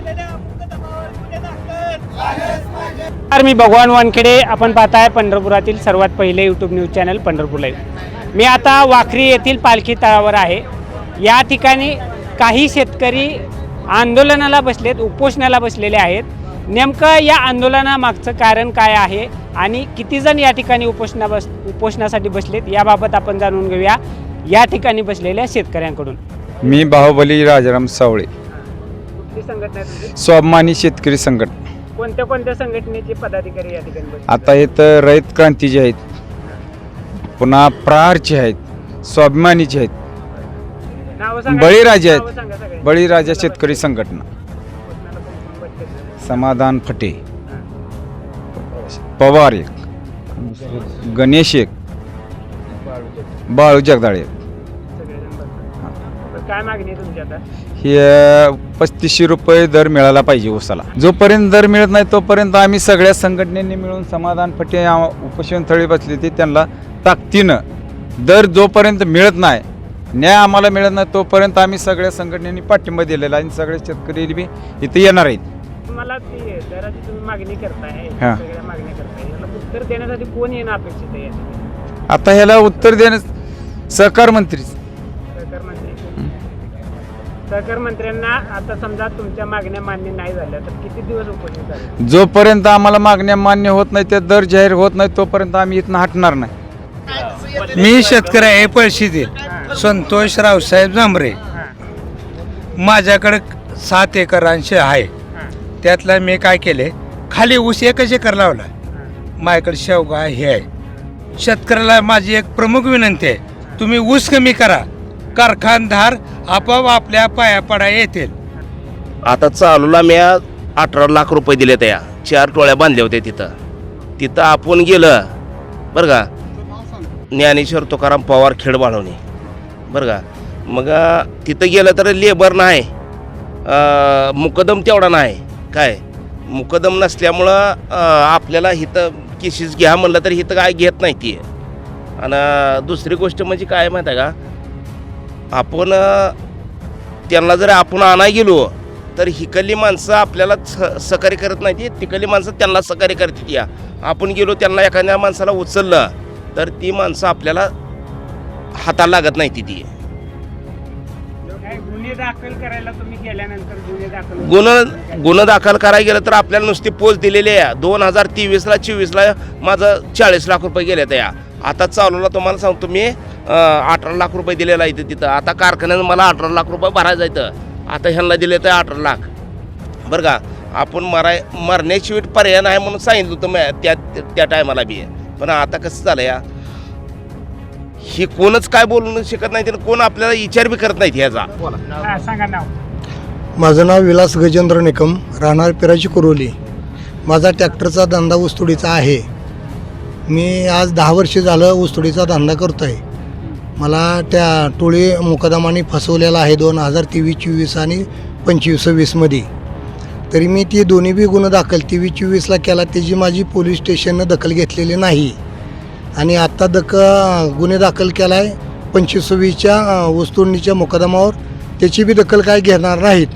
नमस्कार मी भगवान वानखेडे. आपण पाहताय पंढरपुरातील सर्वात पहिले YouTube news channel Pandharpur live मी आता वाखरी येथील पालखी तळावर आहे. या ठिकाणी काही शेतकरी आंदोलनाला बसलेत उपोषणाला बसलेले आहेत. नेमकं या आंदोलनामागचं कारण काय आहे आणि कितीजण या ठिकाणी उपोषणा बस उपोषणासाठी बसलेत याबाबत आपण जाणून घेऊया. या ठिकाणी बसलेल्या शेतकऱ्यांकडून. मी बाहुबली राजाराम सावळे. कुठली संघटना आहे तुमची? स्वाभिमानी शेतकरी संघट कोणत्या कोणत्या संघटनेचे पदाधिकारी या ठिकाणी बसले आता इथं रयत क्रांतीचे आहेत पुन्हा प्रहारचे आहेत स्वाभिमानीचे आहेत नावं सांगा. बळीराजे नावं आहेत. बळीराजा शेतकरी संघटना? समाधान फटे. पवार एक गणेश एक बाळू जगदाळे सगळेजण बसले. पण काय मागणी आहे तुमची आता हे पस्तीसशे रुपये दर मिळाला पाहिजे उसाला जोपर्यंत दर मिळत नाही तोपर्यंत आम्ही सगळ्या संघटनेने मिळून समाधान फटे उपोषण थळी बसली ती त्यांना ताकदीनं दर जोपर्यंत मिळत नाही न्याय आम्हाला मिळत नाही तोपर्यंत आम्ही सगळ्या संघटनेने पाठिंबा दिलेला आणि सगळे शेतकरी बी इथे येणार आहेत तुम्हाला ती दराची तुम्ही मागणी करताय. सगळ्या मागण्या करताय याला उत्तर देण्यासाठी कोण येणं अपेक्षित आहे यासाठी? आता ह्याला उत्तर देणं सहकार मंत्री सहकार मंत्री सहकार मंत्र्यांना आता समजा तुमच्या मागण्या मान्य नाही झाल्या तर किती दिवस उपोषण चालेल? जोपर्यंत आम्हाला मागण्या मान्य होत नाही ते दर जाहीर होत नाही तोपर्यंत आम्ही इथनं हटणार नाही. मी शेतकरी आहे पळशीतील संतोष रावसाहेब जांभरे. माझ्याकडे सात एकर अंश आहे. त्यातला मी काय केले? खाली ऊस एकच एकर लावला. माझ्याकडे शेवगा हे आहे. शेतकऱ्याला माझी एक प्रमुख विनंती आहे. तुम्ही ऊस कमी करा. कारखानदार आपोआप आपल्या पाया पडा येतील. आता चालूला मी अठरा लाख रुपये दिले त्या. चार टोळ्या बांधल्या होत्या तिथं. तिथं आपण गेलं बरं का? ज्ञानेश्वर तुकाराम पवार खेड बाळवणी बरं का? मग तिथं गेलं तर लेबर नाही. मुकदम तेवढा नाही. काय? मुकदम नसल्यामुळं आपल्याला इथं केसेस घ्या म्हणलं तर इथं काय घेत नाही ती. आणि दुसरी गोष्ट म्हणजे काय माहीत आहे का? आपण त्यांना जर आपण आणाय गेलो तर हिकडली माणसं आपल्याला स सहकार्य करत नाही ती तिकडली माणसं त्यांना सहकार्य करते या. आपण गेलो त्यांना एखाद्या माणसाला उचललं तर ती माणसं आपल्याला हाताला लागत नाही ती. गुन्हे दाखल करायला तुम्ही गेल्यानंतर गुन्हे दाखल गुन्हा गुन्हा दाखल करायला गेलं तर आपल्याला नुसती पोच दिलेली आहे. दोन हजार तेवीसला चोवीसला माझं चाळीस लाख रुपये गेले या. आता चालूला तुम्हाला सांगतो मी अठरा लाख रुपये दिलेला आहे इथं तिथं. आता कारखान्यानं मला अठरा लाख रुपये भरायचं इथं. आता ह्यांना दिले तर अठरा लाख. बरं का? आपण मराय मरण्याशिवाय पर्याय नाही म्हणून सांगितलं होतं मी त्या त्या टायमाला बी. पण आता कसं झालं या? ही कोणच काय बोलू शकत नाही आणि कोण आपल्याला विचार बी करत नाहीत ह्याचा. हां, सांगा नाव. माझं नाव विलास गजेंद्र निकम राहणार पिराची कुरोली. माझा ट्रॅक्टरचा धंदा ऊसतोडीचा आहे. मी आज दहा वर्ष झालं ऊसतोडीचा धंदा करतो आहे मला त्या टोळी मुकदमाने फसवलेला आहे दोन हजार तेवीस चोवीस आणि पंचवीस वीसमध्ये तरी मी ती दोन्ही बी गुन्हा दाखल तेवीस चोवीसला केला त्याची माझी पोलीस स्टेशननं दखल घेतलेली नाही. आणि आत्ता दक गुन्हे दाखल केला आहे पंचवीस सव्वीसच्या ऊसतोडणीच्या मुकदमावर त्याची बी दखल काय घेणार नाहीत.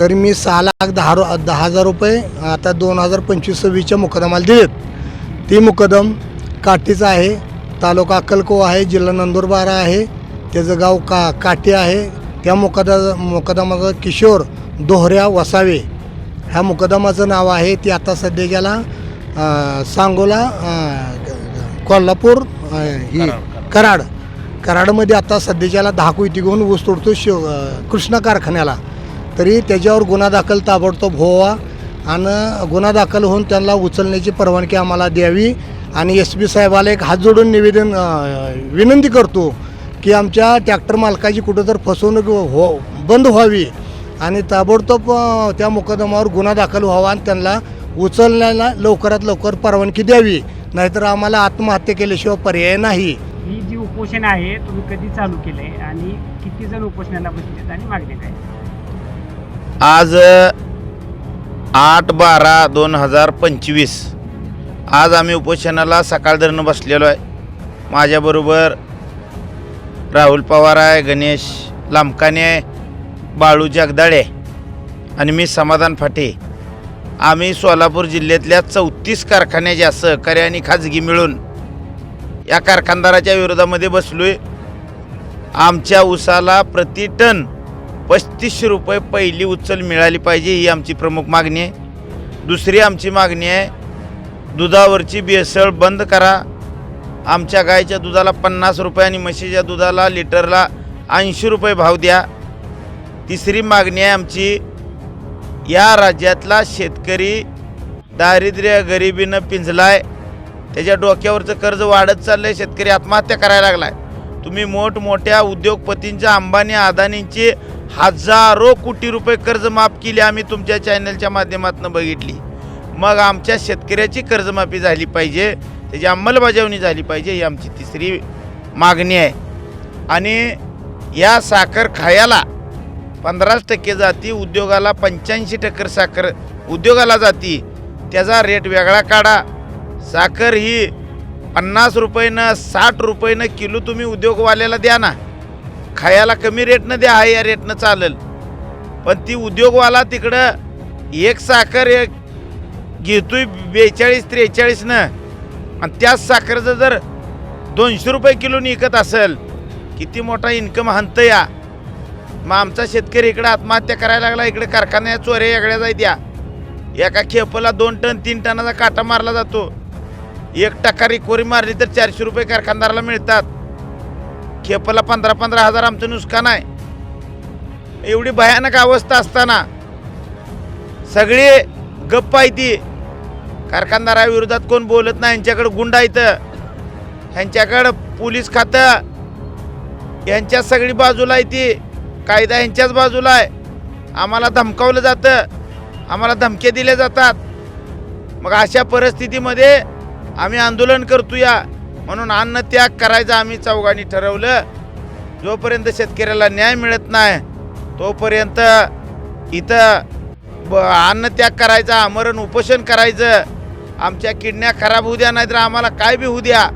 तर मी सहा लाख दहा रो दहा हजार रुपये आता दोन हजार पंचवीस सव्वीसच्या मुकदमाला दिलेत. ती मुकदम काठीचा आहे. तालुका अक्कलकोवा आहे जिल्हा नंदुरबार आहे. त्याचं गाव का काठी आहे. त्या मुकदा मुकदमाचं किशोर दोहऱ्या वसावे. ह्या मुकदमाचं नाव आहे ती आता सध्या गेला सांगोला कोल्हापूर ही कराड. कराडमध्ये आता सध्याच्याला दहा कोयती घेऊन ऊस तोडतो शिव कृष्णा कारखान्याला. तरी त्याच्यावर गुन्हा दाखल ताबडतोब व्हावा. आणि गुन्हा दाखल होऊन त्यांना उचलण्याची परवानगी आम्हाला द्यावी. आणि एस पी साहेबाला एक हात जोडून निवेदन विनंती करतो की आमच्या ट्रॅक्टर मालकाची कुठं तर फसवणूक हो बंद व्हावी आणि ताबडतोब त्या मुकदमावर गुन्हा दाखल व्हावा आणि त्यांना उचलण्याला लवकरात लवकर परवानगी द्यावी. नाहीतर आम्हाला आत्महत्या केल्याशिवाय पर्याय नाही. ही जी उपोषण आहे तुम्ही कधी चालू केलंय आणि किती जण उपोषणाला बसलेत आणि मागणी काय? आज आठ बारा दोन हजार पंचवीस आज आम्ही उपोषणाला सकाळ धरणं बसलेलो आहे. माझ्याबरोबर राहुल पवार आहे गणेश लांबकाने आहे बाळू जगदाळे आणि मी समाधान फाटे. आम्ही सोलापूर जिल्ह्यातल्या चौतीस कारखान्याच्या सहकारी आणि खाजगी मिळून या कारखानदाराच्या विरोधामध्ये बसलो आहे आमच्या ऊसाला प्रति टन पस्तीसशे रुपये पहिली उचल मिळाली पाहिजे ही आमची प्रमुख मागणी आहे. दुसरी आमची मागणी आहे दुधावरची बेसळ बंद करा. आमच्या गायच्या दुधाला पन्नास रुपये आणि म्हशीच्या दुधाला लिटरला ऐंशी रुपये भाव द्या. तिसरी मागणी आहे आमची या राज्यातला शेतकरी दारिद्र्य गरिबीनं पिंजलाय. त्याच्या डोक्यावरचं कर्ज वाढत चाललंय शेतकरी आत्महत्या करायला लागलाय. तुम्ही मोठमोठ्या उद्योगपतींच्या अंबानी अदानींची हजारो कोटी रुपये कर्ज माफ केली आम्ही तुमच्या चॅनलच्या माध्यमातून बघितली. मग आमच्या शेतकऱ्याची कर्जमाफी झाली पाहिजे त्याची अंमलबजावणी झाली पाहिजे ही आमची तिसरी मागणी आहे. आणि या साखर खायाला पंधराच टक्के जाती उद्योगाला पंच्याऐंशी टक्के साखर उद्योगाला जाती त्याचा रेट वेगळा काढा. साखर ही पन्नास रुपयेनं साठ रुपयेनं किलो तुम्ही उद्योगवाल्याला द्या ना. खायाला कमी रेटनं द्या हा या रेटनं चालेल. पण ती उद्योगवाला तिकडं एक साखर एक घेतोय बेचाळीस त्रेचाळीसनं आणि त्याच साखरेचं जर दोनशे रुपये किलोनी विकत असेल किती मोठा इन्कम हंत या. मग आमचा शेतकरी इकडे आत्महत्या करायला लागला इकडे कारखान्या चोऱ्या वेगळ्या जाय द्या एका खेपला दोन टन तीन टनाचा काटा मारला जातो. एक टक्का रिकवरी मारली तर चारशे रुपये कारखानदाराला मिळतात. खेपला पंधरा पंधरा हजार आमचं नुकसान आहे. एवढी भयानक अवस्था असताना सगळी गप्प आहे ती. कारखानदाराविरोधात कोण बोलत नाही? यांच्याकडे गुंड आहेत ह्यांच्याकडं पोलीस खातं. यांच्या सगळी बाजूला आहे ती. कायदा यांच्याच बाजूला आहे. आम्हाला धमकावलं जातं. आम्हाला धमके दिले जातात. मग अशा परिस्थितीमध्ये आम्ही आंदोलन करतो या म्हणून अन्नत्याग करायचं आम्ही चौघांनी ठरवलं. जोपर्यंत शेतकऱ्याला न्याय मिळत नाही तोपर्यंत इथं ब अन्नत्याग करायचा आमरण उपोषण करायचं. आमच्या किडण्या खराब होऊ द्या नाहीतर आम्हाला काय बी होऊ द्या.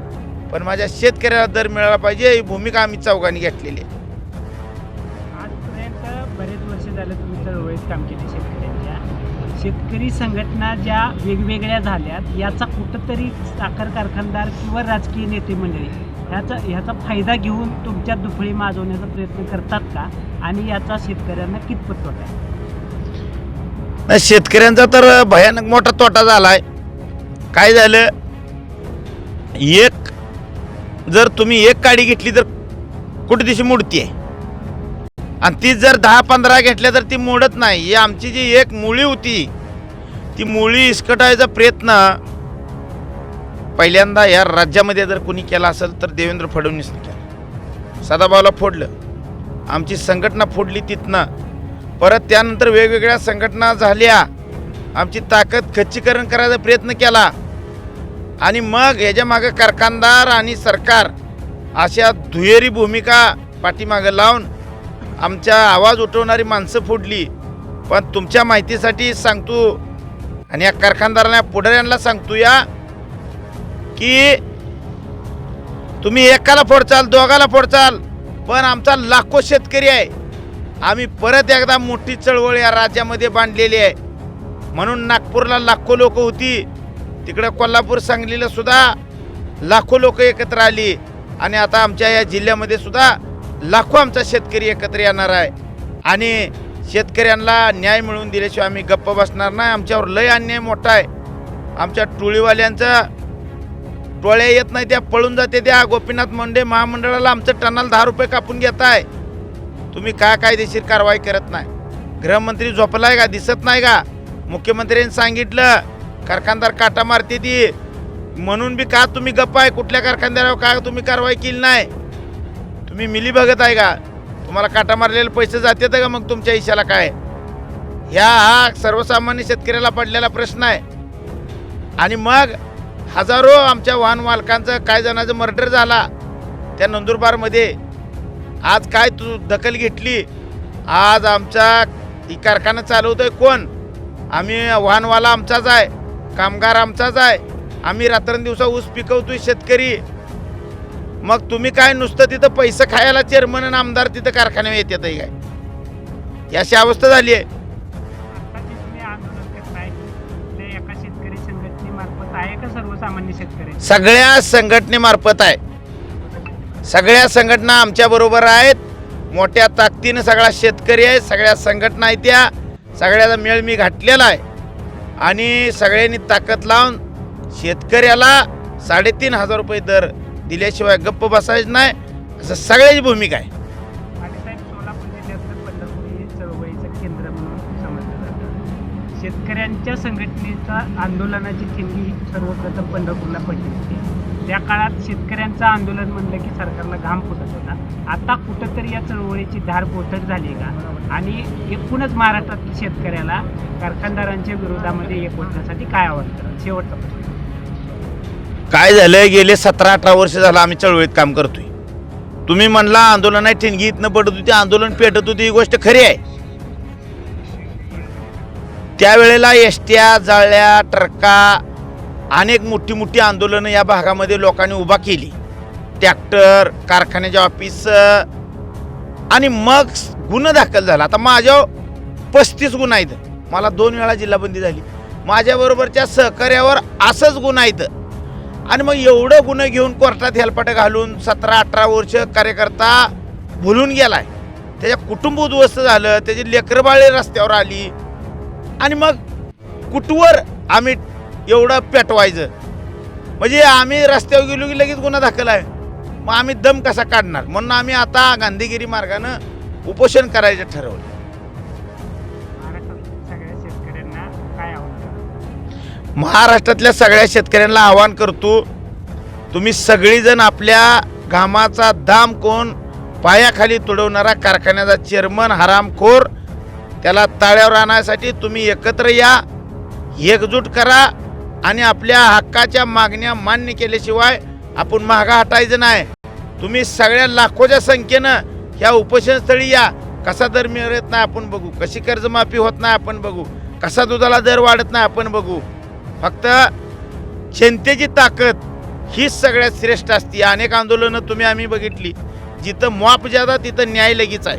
पण माझ्या शेतकऱ्याला दर मिळाला पाहिजे ही भूमिका आम्ही चौघांनी घेतलेली आहे. आजपर्यंत बरेच वर्ष झालं तुम्ही चळवळीत काम केले शेतकऱ्यांच्या. शेतकरी संघटना ज्या वेगवेगळ्या झाल्यात याचा कुठंतरी साखर कारखानदार किंवा राजकीय नेते मंडळी ह्याचा ह्याचा फायदा घेऊन तुमच्या दुफळी माजवण्याचा प्रयत्न करतात का? आणि याचा शेतकऱ्यांना कितपत तोटा आहे? शेतकऱ्यांचा तर भयानक मोठा तोटा झाला आहे काय झालं? एक जर तुम्ही एक काडी घेतली तर कुठे दिवशी मोडती आहे आणि ती जर दहा पंधरा घेतल्या तर ती मोडत नाही. ही आमची जी एक मुळी होती ती मुळी इसकटायचा प्रयत्न पहिल्यांदा या राज्यामध्ये जर कोणी केला असेल तर देवेंद्र फडणवीसने केला. सदाभाऊला फोडलं. आमची संघटना फोडली तिथनं. परत त्यानंतर वेगवेगळ्या संघटना झाल्या. आमची ताकद खच्चीकरण करायचा प्रयत्न केला. आणि मग ह्याच्यामागं कारखानदार आणि सरकार अशा दुहेरी भूमिका पाठीमागं लावून आमच्या आवाज उठवणारी माणसं फोडली. पण तुमच्या माहितीसाठी सांगतो आणि या कारखानदारांना पुढाऱ्यांना सांगतो या की तुम्ही एकाला फोडचाल दोघाला फोडचाल पण आमचा लाखो शेतकरी आहे. आम्ही परत एकदा मोठी चळवळ या राज्यामध्ये बांधलेली आहे. म्हणून नागपूरला लाखो लोक होती. तिकडं कोल्हापूर सांगलीला सुद्धा लाखो लोक एकत्र आली. आणि आता आमच्या या जिल्ह्यामध्ये सुद्धा लाखो आमचा शेतकरी एकत्र येणार आहे. आणि शेतकऱ्यांना न्याय मिळवून दिल्याशिवाय आम्ही गप्प बसणार नाही. आमच्यावर लय अन्याय मोठा आहे. आमच्या टोळीवाल्यांचा टोळ्या येत नाही त्या पळून जाते. त्या गोपीनाथ मुंडे महामंडळाला आमचं टनाल दहा रुपये कापून घेत आहे. तुम्ही काय कायदेशीर कारवाई करत नाही. गृहमंत्री झोपलाय का? दिसत नाही का? मुख्यमंत्र्यांनी सांगितलं कारखानदार काटा मारते ती. म्हणून बी का तुम्ही गप्प आहे? कुठल्या कारखानदारावर का तुम्ही कारवाई केली नाही? तुम्ही मिली बघत आहे का? तुम्हाला काटा मारलेले पैसे जातात का मग तुमच्या इशाला काय? ह्या हा सर्वसामान्य शेतकऱ्याला पडलेला प्रश्न आहे. आणि मग हजारो आमच्या वाहन मालकांचं काय जणांचं मर्डर झाला त्या नंदुरबारमध्ये. आज काय तू दखल घेतली? आज आमचा ही कारखाना चालवतोय कोण? आम्ही वाहनवाला आमचाच आहे. कामगार आमचाच आहे. आम्ही रात्रंदिवसा ऊस पिकवतोय शेतकरी. मग तुम्ही काय नुसतं तिथं पैसे खायला चेअरमन आणि आमदार तिथं कारखान्यावर येतात काय? ही अशी अवस्था झाली आहे. तुम्ही सगळ्या संघटनेमार्फत आहे. सगळ्या संघटना आमच्या बरोबर आहेत. मोठ्या ताकदीनं सगळा शेतकरी आहे. सगळ्या संघटना आहेत त्या. सगळ्याचा मेळ मी घातलेला आहे. आणि सगळ्यांनी ताकद लावून शेतकऱ्याला साडेतीन हजार रुपये दर दिल्याशिवाय गप्प बसायचं नाही. असं सगळ्याची भूमिका आहे. आणि पंढरपूर चळवळीचं केंद्र म्हणून समजलं जातं. शेतकऱ्यांच्या संघटनेचा आंदोलनाची ठिणगी सर्वप्रथम पंढरपूरला पडली होती. त्या काळात शेतकऱ्यांचं आंदोलन म्हणलं की सरकारला घाम फुटत होता. आता कुठंतरी या चळवळीची धार बोथट झाली का? आणि एकूणच महाराष्ट्रातील शेतकऱ्याला कारखानदारांच्या विरोधामध्ये एक होण्यासाठी काय आवडतं करा शेवटचा प्रश्न. काय झालं गेले सतरा अठरा वर्ष झालं आम्ही चळवळीत काम करतोय. तुम्ही म्हणला आंदोलन आहे ठिणगी इथनं पडत होती आंदोलन पेटत होती ही गोष्ट खरी आहे. त्यावेळेला एसट्या जाळ्या ट्रका अनेक मोठी मोठी आंदोलनं या भागामध्ये लोकांनी उभा केली. ट्रॅक्टर कारखान्याचे ऑफिस आणि मग गुन्हा दाखल झाला. आता माझ्या पस्तीस गुन्हा आहेत. मला दोन वेळा जिल्हाबंदी झाली. माझ्याबरोबरच्या सहकार्यावर असंच गुन्हा आहेत. आणि मग एवढं गुन्हे घेऊन कोर्टात हेलपाटं घालून सतरा अठरा वर्ष कार्यकर्ता भुलून गेलाय. त्याच्या कुटुंब उद्ध्वस्त झालं. त्याची लेकरबाळे रस्त्यावर आली. आणि मग कुटवर आम्ही एवढं पेटवायचं. म्हणजे आम्ही रस्त्यावर गेलो की लगेच गुन्हा दाखल आहे. मग आम्ही दम कसा काढणार? म्हणून आम्ही आता गांधीगिरी मार्गानं उपोषण करायचं ठरवलं. सगळ्या शेतकऱ्यांना काय आवाहन महाराष्ट्रातल्या सगळ्या शेतकऱ्यांना आवाहन करतो तुम्ही सगळीजण आपल्या घामाचा दाम कोण पायाखाली तुडवणारा कारखान्याचा चेअरमन हरामखोर त्याला ताळ्यावर आणण्यासाठी तुम्ही एकत्र या एकजूट करा आणि आपल्या हक्काच्या मागण्या मान्य केल्याशिवाय आपण मागा हटायचं नाही. तुम्ही सगळ्या लाखोच्या संख्येनं ह्या उपोषणस्थळी या. कसा दर मिळत नाही आपण बघू. कशी कर्जमाफी होत नाही आपण बघू. कसा दुधाला दर वाढत नाही आपण बघू. फक्त जनतेची ताकद हीच सगळ्यात श्रेष्ठ असते. अनेक आंदोलनं तुम्ही आम्ही बघितली. जिथं मॉप ज्यादा तिथं न्याय लगेच आहे.